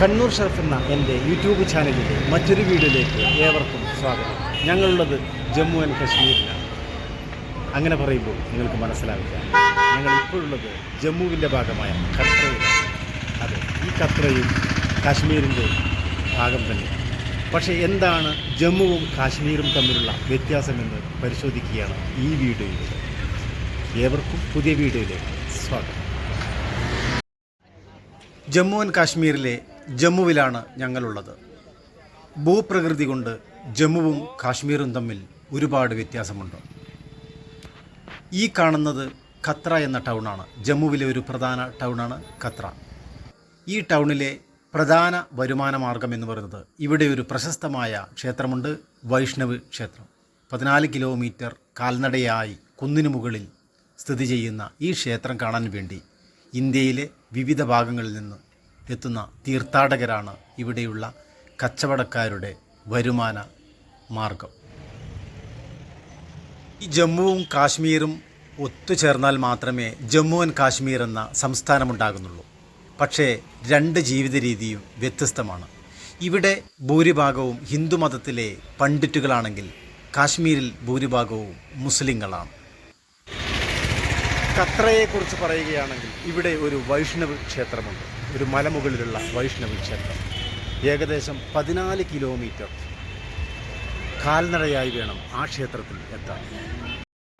കണ്ണൂർ ഷെർഫ് എന്ന എന്റെ യൂട്യൂബ് ചാനലിലെ മറ്റൊരു വീഡിയോയിലേക്ക് ഏവർക്കും സ്വാഗതം. ഞങ്ങളുള്ളത് ജമ്മു ആൻഡ് കശ്മീരിലാണ്. അങ്ങനെ പറയുമ്പോൾ നിങ്ങൾക്ക് മനസ്സിലാവില്ല. ഞങ്ങൾ ഇപ്പോഴുള്ളത് ജമ്മുവിന്റെ ഭാഗമായ ഖത്രയിലാണ് അതെ ഈ ഖത്രയും കാശ്മീരിന്റെ ഭാഗം തന്നെ. പക്ഷേ എന്താണ് ജമ്മുവും കാശ്മീരും തമ്മിലുള്ള വ്യത്യാസമെന്ന് പരിശോധിക്കുകയാണ് ഈ വീഡിയോയിലൂടെ. ഏവർക്കും പുതിയ വീഡിയോയിലേക്ക് സ്വാഗതം. ജമ്മു ആൻഡ് കാശ്മീരിലെ ജമ്മുവിലാണ് ഞങ്ങളുള്ളത്. ഭൂപ്രകൃതി കൊണ്ട് ജമ്മുവും കാശ്മീരും തമ്മിൽ ഒരുപാട് വ്യത്യാസമുണ്ട്. ഈ കാണുന്നത് ഖത്ര എന്ന ടൗണാണ്. ജമ്മുവിലെ ഒരു പ്രധാന ടൗണാണ് ഖത്ര. ഈ ടൗണിലെ പ്രധാന വരുമാന മാർഗം എന്ന് പറയുന്നത് ഇവിടെ ഒരു പ്രശസ്തമായ ക്ഷേത്രമുണ്ട് വൈഷ്ണവ് ക്ഷേത്രം. പതിനാല് കിലോമീറ്റർ കാൽനടയായി കുന്നിനു മുകളിൽ സ്ഥിതി ചെയ്യുന്ന ഈ ക്ഷേത്രം കാണാൻ വേണ്ടി ഇന്ത്യയിലെ വിവിധ ഭാഗങ്ങളിൽ നിന്ന് എത്തുന്ന തീർത്ഥാടകരാണ് ഇവിടെയുള്ള കച്ചവടക്കാരുടെ വരുമാന മാർഗം. ഈ ജമ്മുവും കാശ്മീരും ഒത്തുചേർന്നാൽ മാത്രമേ ജമ്മു ആൻഡ് കാശ്മീർ എന്ന സംസ്ഥാനമുണ്ടാകുന്നുള്ളൂ. പക്ഷേ രണ്ട് ജീവിത രീതിയും വ്യത്യസ്തമാണ്. ഇവിടെ ഭൂരിഭാഗവും ഹിന്ദുമതത്തിലെ പണ്ഡിറ്റുകളാണെങ്കിൽ കാശ്മീരിൽ ഭൂരിഭാഗവും മുസ്ലിങ്ങളാണ്. കത്രയെക്കുറിച്ച് പറയുകയാണെങ്കിൽ ഇവിടെ ഒരു വൈഷ്ണവ് ക്ഷേത്രമുണ്ട്. ഒരു മലമുകളിലുള്ള വൈഷ്ണവ് ക്ഷേത്രം. ഏകദേശം പതിനാല് കിലോമീറ്റർ കാൽനടയായി വേണം ആ ക്ഷേത്രത്തിൽ എത്താൻ.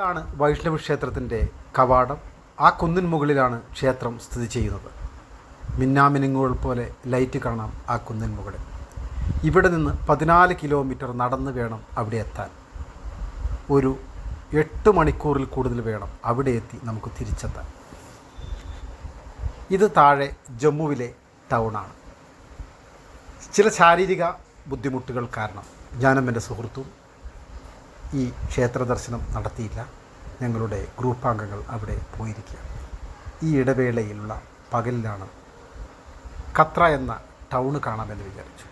ഇതാണ് വൈഷ്ണവ് ക്ഷേത്രത്തിന്റെ കവാടം. ആ കുന്നിൻ മുകളിലാണ് ക്ഷേത്രം സ്ഥിതി ചെയ്യുന്നത്. മിന്നാമിനുങ്ങുകൾ പോലെ ലൈറ്റ് കാണാം ആ കുന്നിൻ മുകളിൽ. ഇവിടെ നിന്ന് പതിനാല് കിലോമീറ്റർ നടന്ന് വേണം അവിടെ എത്താൻ. ഒരു എട്ട് മണിക്കൂറിൽ കൂടുതൽ വേണം അവിടെ എത്തി നമുക്ക് തിരിച്ചെത്താൻ. ഇത് താഴെ ജമ്മുവിലെ ടൗണാണ്. ചില ശാരീരിക ബുദ്ധിമുട്ടുകൾ കാരണം ഞാനും എന്റെ സുഹൃത്തും ഈ ക്ഷേത്ര ദർശനം നടത്തിയില്ല. ഞങ്ങളുടെ ഗ്രൂപ്പാംഗങ്ങൾ അവിടെ പോയിരിക്കുക ഈ ഇടവേളയിലുള്ള പകലിലാണ് ഖത്ര എന്ന ടൗണ് കാണാമെന്ന് വിചാരിച്ചു.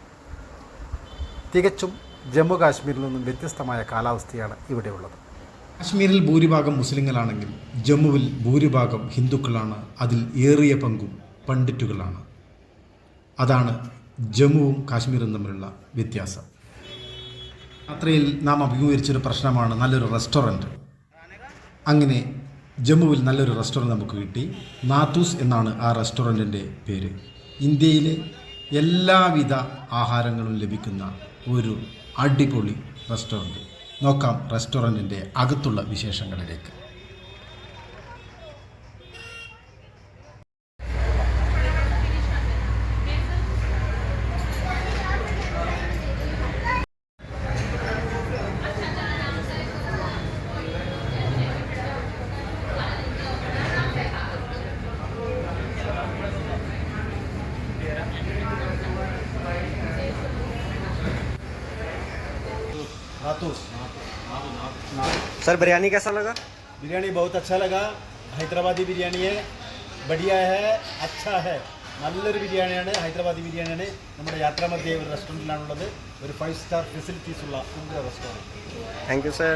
തികച്ചും ജമ്മു കാശ്മീരിൽ നിന്നും വ്യത്യസ്തമായ കാലാവസ്ഥയാണ് ഇവിടെയുള്ളത് കാശ്മീരിൽ ഭൂരിഭാഗം മുസ്ലിങ്ങളാണെങ്കിൽ ജമ്മുവിൽ ഭൂരിഭാഗം ഹിന്ദുക്കളാണ്. അതിൽ ഏറിയ പങ്കും പണ്ഡിറ്റുകളാണ്. അതാണ് ജമ്മുവും കാശ്മീരും തമ്മിലുള്ള വ്യത്യാസം. യാത്രയിൽ നാം അഭിമുഖീകരിച്ചൊരു പ്രശ്നമാണ് നല്ലൊരു റെസ്റ്റോറന്റ്. അങ്ങനെ ജമ്മുവിൽ നല്ലൊരു റെസ്റ്റോറന്റ് നമുക്ക് കിട്ടി. നാത്തൂസ് എന്നാണ് ആ റെസ്റ്റോറന്റിന്റെ പേര്. ഇന്ത്യയിലെ എല്ലാവിധ ആഹാരങ്ങളും ലഭിക്കുന്ന ഒരു അടിപൊളി റെസ്റ്റോറന്റ്. നോക്കാം റെസ്റ്റോറന്റിന്റെ അകത്തുള്ള വിശേഷങ്ങളിലേക്ക്. सर बिरयानी कैसा लगा बिरयानी बहुत अच्छा लगा ഹൈദരാബാദി ബിരിയാണിയെ ബടിയ ഹെ അച്ഛാ ഹെ നല്ലൊരു ബിരിയാണിയാണ് ഹൈദരാബാദി ബിരിയാണിയാണ് നമ്മുടെ യാത്രാമധ്യേ ഒരു റെസ്റ്റോറൻറ്റിലാണുള്ളത് ഒരു ഫൈവ് സ്റ്റാർ ഫെസിലിറ്റീസ് ഉള്ള ഉഗ്ര റെസ്റ്റോറൻറ്റ് थैंक यू सर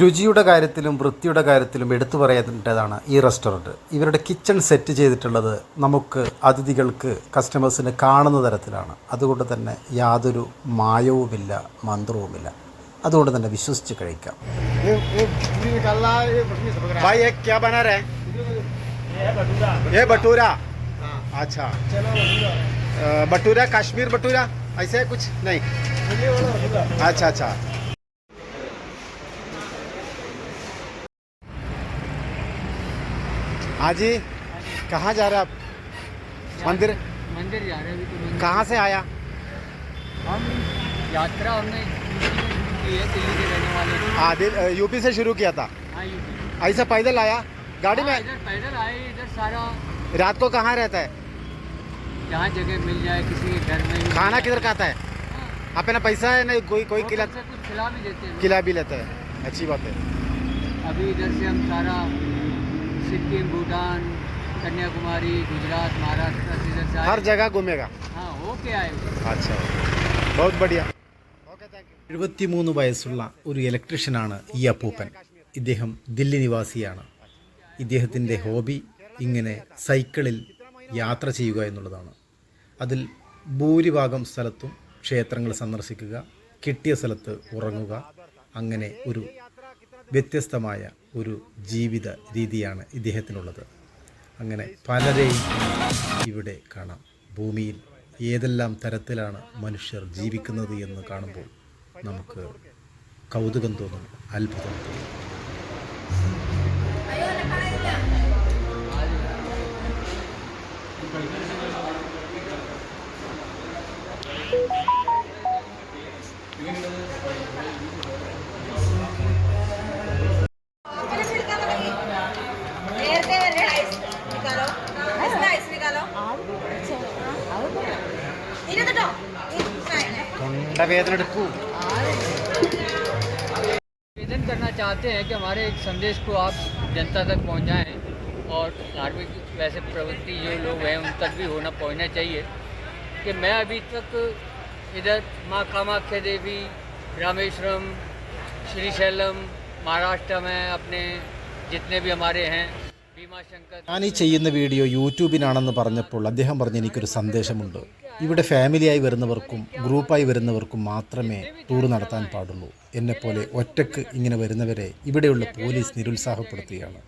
രുചിയുടെ കാര്യത്തിലും വൃത്തിയുടെ കാര്യത്തിലും എടുത്തു പറയേണ്ടതാണ് ഈ റെസ്റ്റോറന്റ്. ഇവരുടെ കിച്ചൺ സെറ്റ് ചെയ്തിട്ടുള്ളത് നമുക്ക് അതിഥികൾക്ക് കസ്റ്റമേഴ്സിന് കാണുന്ന തരത്തിലാണ്. അതുകൊണ്ട് തന്നെ യാതൊരു മായവുമില്ല മന്ത്രവുമില്ല. അതുകൊണ്ട് തന്നെ വിശ്വസിച്ച് കഴിക്കാം. ഭട്ടൂര കാശ്മീർ ഭട്ടൂര ഐസേ കുച്ച് നൈ അച്ഛാ അച്ഛാ है हाँ जी कहाँ जा रहे हैं आप? मंदिर? मंदिर जा रहे हैं अभी तो कहाँ से आया? हम यात्रा हमने की है दिल्ली के रहने वाले हाँ यूपी से शुरू किया था। हाँ यूपी ऐसा पैदल आया? गाड़ी हाँ, में इधर पैदल आए इधर सारा रात को कहाँ रहता है? जहाँ जगह मिल जाए किसी के घर में। खाना किधर खाता है? हाँ, अपना पैसा है नहीं कोई कोई किला खिला भी देते हैं। किला भी लेता है। अच्छी बात है। अभी इधर से हम सारा सिक्किम भूटान कन्याकुमारी गुजरात महाराष्ट्र से इधर से आए। हर जगह घूमेगा हाँ हो के आए अच्छा बहुत बढ़िया എഴുപത്തിമൂന്ന് വയസ്സുള്ള ഒരു ഇലക്ട്രീഷ്യനാണ് ഈ അപ്പൂപ്പൻ ഇദ്ദേഹം ദില്ലി നിവാസിയാണ് ഇദ്ദേഹത്തിൻ്റെ ഹോബി ഇങ്ങനെ സൈക്കിളിൽ യാത്ര ചെയ്യുക എന്നുള്ളതാണ് അതിൽ ഭൂരിഭാഗം സ്ഥലത്തും ക്ഷേത്രങ്ങൾ സന്ദർശിക്കുക കിട്ടിയ സ്ഥലത്ത് ഉറങ്ങുക അങ്ങനെ ഒരു വ്യത്യസ്തമായ ഒരു ജീവിത രീതിയാണ് ഇദ്ദേഹത്തിനുള്ളത്. അങ്ങനെ പലരെയും ഇവിടെ കാണാം. ഭൂമിയിൽ ഏതെല്ലാം തരത്തിലാണ് മനുഷ്യർ ജീവിക്കുന്നത് എന്ന് കാണുമ്പോൾ നമുക്ക് കൗതുകം തോന്നും അത്ഭുതം തോന്നും. നേരത്തെ वेदन निवेदन करना चाहते हैं कि हमारे एक संदेश को आप जनता तक पहुंचाएँ और धार्मिक वैसे प्रवृत्ति जो लोग हैं, उन तक भी होना पहुँचना चाहिए। कि मैं अभी तक इधर माँ कामाख्या देवी, रामेश्वरम श्रीशैलम महाराष्ट्र में अपने जितने भी हमारे हैं ഞാൻ ഈ ചെയ്യുന്ന വീഡിയോ യൂട്യൂബിനാണെന്ന് പറഞ്ഞപ്പോൾ അദ്ദേഹം പറഞ്ഞ് എനിക്കൊരു സന്ദേശമുണ്ട്. ഇവിടെ ഫാമിലിയായി വരുന്നവർക്കും ഗ്രൂപ്പായി വരുന്നവർക്കും മാത്രമേ ടൂർ നടത്താൻ പാടുള്ളൂ. എന്നെപ്പോലെ ഒറ്റയ്ക്ക് ഇങ്ങനെ വരുന്നവരെ ഇവിടെയുള്ള പോലീസ് നിരുത്സാഹപ്പെടുത്തുകയാണ്.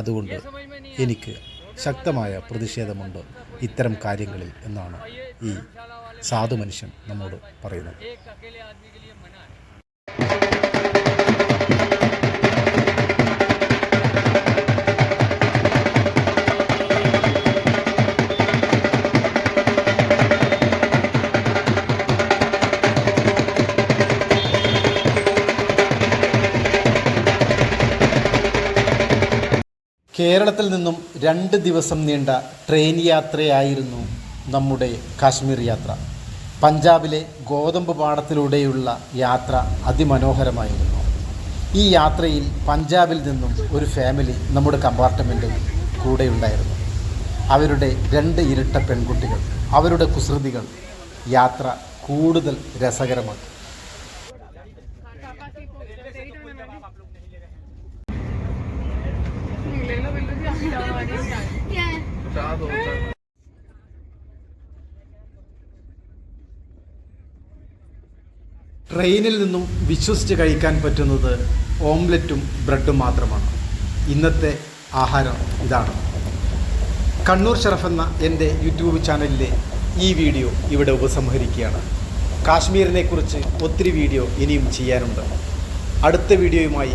അതുകൊണ്ട് എനിക്ക് ശക്തമായ പ്രതിഷേധമുണ്ട് ഇത്തരം കാര്യങ്ങളിൽ എന്നാണ് ഈ സാധു മനുഷ്യൻ നമ്മോട് പറയുന്നത്. കേരളത്തിൽ നിന്നും രണ്ട് ദിവസം നീണ്ട ട്രെയിൻ യാത്രയായിരുന്നു നമ്മുടെ കാശ്മീർ യാത്ര. പഞ്ചാബിലെ ഗോതമ്പ് പാടത്തിലൂടെയുള്ള യാത്ര അതിമനോഹരമായിരുന്നു. ഈ യാത്രയിൽ പഞ്ചാബിൽ നിന്നും ഒരു ഫാമിലി നമ്മുടെ കമ്പാർട്ട്മെന്റിൽ കൂടെ ഉണ്ടായിരുന്നു. അവരുടെ രണ്ട് ഇരട്ട പെൺകുട്ടികൾ അവരുടെ കുസൃതികൾ യാത്ര കൂടുതൽ രസകരമാക്കി. ട്രെയിനിൽ നിന്നും വിശ്വസിച്ച് കഴിക്കാൻ പറ്റുന്നത് ഓംലെറ്റും ബ്രെഡും മാത്രമാണ്. ഇന്നത്തെ ആഹാരം ഇതാണ്. കണ്ണൂർ ഷറഫ് എന്ന എന്റെ യൂട്യൂബ് ചാനലിലെ ഈ വീഡിയോ ഇവിടെ ഉപസംഹരിക്കുകയാണ്. കാശ്മീരിനെക്കുറിച്ച് ഒത്തിരി വീഡിയോ ഇനിയും ചെയ്യാനുണ്ട്. അടുത്ത വീഡിയോയുമായി